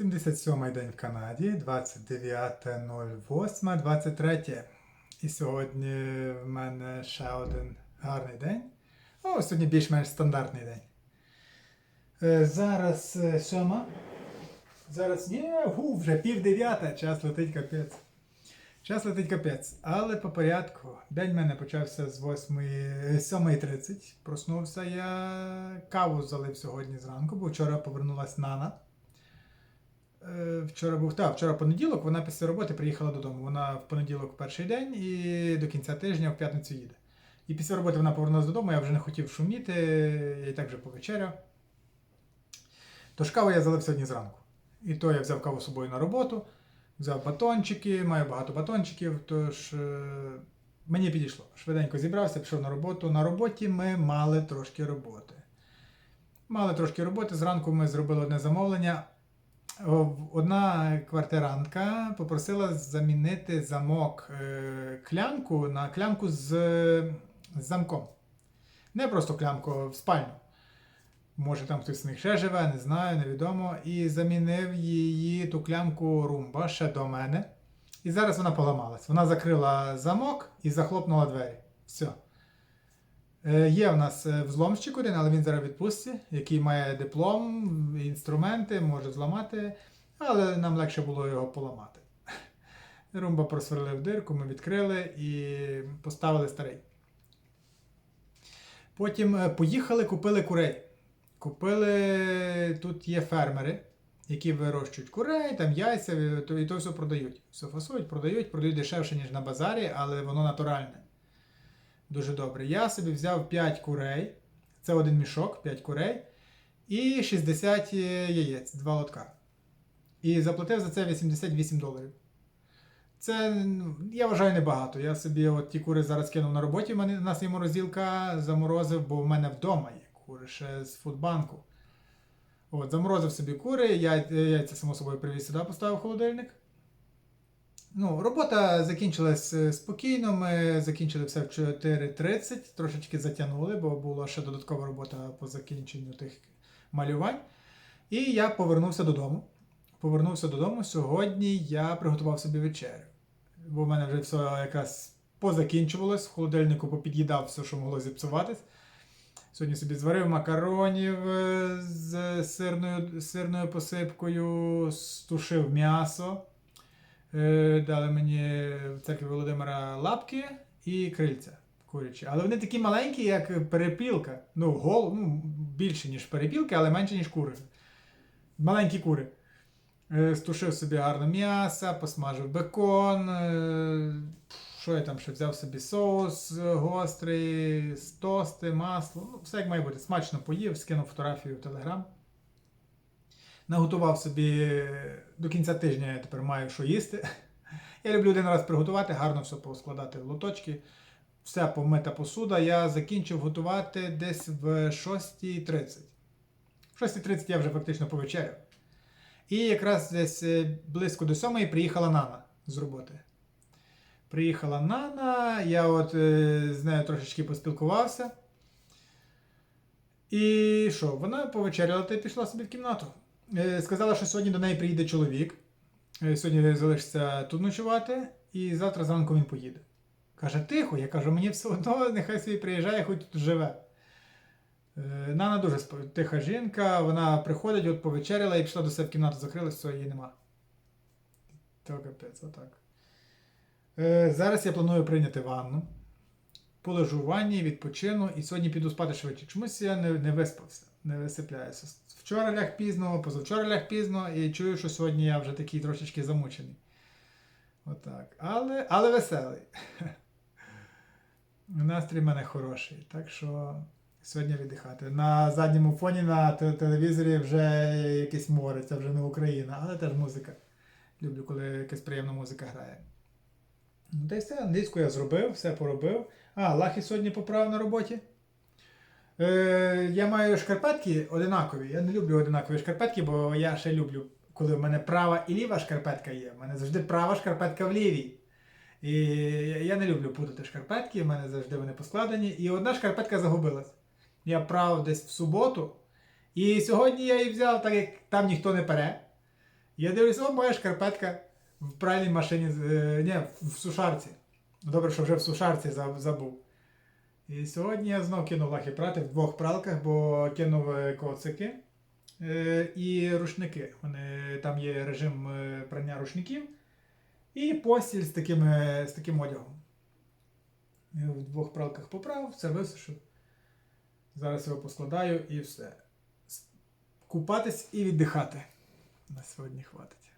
77 день в Канаді, 29.08.23. І сьогодні в мене ще один гарний день. О, сьогодні більш-менш стандартний день. Е, Зараз е, сьома. Зараз ні, гу, вже пів дев'ята, час летить капець. Час летить капець. Але по порядку. День в мене почався з 8, е, 7.30. Проснувся я, каву залив сьогодні зранку, бо вчора повернулась Нана. Вчора був та, вчора понеділок, вона після роботи приїхала додому. Вона в понеділок перший день і до кінця тижня в п'ятницю їде. І після роботи вона повернулася додому, я вже не хотів шуміти, я і так вже повечеряв. Тож каву я залив сьогодні зранку. І то я взяв каву з собою на роботу, взяв батончики, маю багато батончиків, тож е, мені підійшло. Швиденько зібрався, пішов на роботу. На роботі ми мали трошки роботи. Мали трошки роботи. Зранку ми зробили одне замовлення. Одна квартирантка попросила замінити замок е, клямку на клямку з замком. Не просто клямку в спальню. Може там хтось з них ще живе, не знаю, невідомо. І замінив її ту клямку румба ще до мене. І зараз вона поламалась. Вона закрила замок і захлопнула двері. Все. Е, Є в нас е, взломщик один, але він зараз в відпустці, який має диплом, інструменти, може зламати, але нам легше було його поламати. Румба просверлив дирку, ми відкрили і поставили старий. Потім е, поїхали, купили курей. Купили, тут є фермери, які вирощують курей, там яйця, і то все продають. Все фасують, продають, продають дешевше, ніж на базарі, але воно натуральне. Дуже добре. Я собі взяв 5 курей. Це один мішок, 5 курей. І 60 яєць, 2 лотка. І заплатив за це 88 доларів. Це, ну, я вважаю, небагато. Я собі от ті кури зараз кинув на роботі. У мене у нас є заморозив, бо в мене вдома є кури ще з фудбанку. От, заморозив собі кури, я, яйця, само собою, привіз сюди, поставив в холодильник. Ну, робота закінчилась е, спокійно. Ми закінчили все в 4.30, трошечки затягнули, бо була ще додаткова робота по закінченню тих малювань. І я повернувся додому. Повернувся додому. Сьогодні я приготував собі вечерю. Бо в мене вже все якраз позакінчувалось, в холодильнику попід'їдав все, що могло зіпсуватись. Сьогодні собі зварив макаронів е, з сирною, сирною посипкою, стушив м'ясо. Е, Дали мені в церкві Володимира лапки і крильця курячі. Але вони такі маленькі, як перепілка. Ну, гол, ну, більше, ніж перепілки, але менше, ніж кури. Маленькі кури. Е, Стушив собі гарно м'ясо, посмажив бекон. е, Що я там ще взяв собі соус гострий, з тости, масло. Ну, все як має бути. Смачно поїв, скинув фотографію в Телеграм. Наготував собі до кінця тижня я тепер маю що їсти. Я люблю один раз приготувати, гарно все поскладати в лоточки. Все помита посуда. Я закінчив готувати десь в 6.30. В 6.30 я вже фактично повечеряв. І якраз десь е, близько до 7 приїхала Нана з роботи. Приїхала Нана, я от е, з нею трошечки поспілкувався. І що, вона повечеряла та й пішла собі в кімнату. Е, Сказала, що сьогодні до неї приїде чоловік. Е, Сьогодні залишиться тут ночувати, і завтра зранку він поїде. Каже, тихо, я кажу, мені все одно, нехай собі приїжджає, хоч тут живе. Е, Нана дуже тиха жінка, вона приходить, от повечеряла і пішла до себе в кімнату, закрилась, все, її нема. То капець, отак. Зараз я планую прийняти ванну. Полежу в ванні, відпочину і сьогодні піду спати швидше. Чомусь я не, не виспався, не висипляюся. Вчора ляг пізно, позавчора ляг пізно і чую, що сьогодні я вже такий трошечки замучений. Отак. Але, але веселий. Настрій в мене хороший. Так що сьогодні віддихати. На задньому фоні на телевізорі вже якесь море, це вже не Україна, але теж музика. Люблю, коли якась приємна музика грає. Ну, та й все, англійську я зробив, все поробив. А, лахи сьогодні поправив на роботі. Е, я маю шкарпетки одинакові. Я не люблю одинакові шкарпетки, бо я ще люблю, коли в мене права і ліва шкарпетка є. У мене завжди права шкарпетка в лівій. І я не люблю путати шкарпетки, в мене завжди вони поскладені. І одна шкарпетка загубилась. Я прав десь в суботу. І сьогодні я її взяв, так як там ніхто не пере. Я дивлюсь, о, моя шкарпетка в пральній машині, е, ні, в сушарці. Добре, що вже в сушарці забув. І сьогодні я знов кинув лахи прати в двох пралках, бо кинув е, коцики е, і рушники. Вони, там є режим е, прання рушників. І постіль з таким, з таким одягом. Я в двох пралках поправив, все висушив. Зараз його поскладаю і все. Купатись і віддихати. На сьогодні хватить.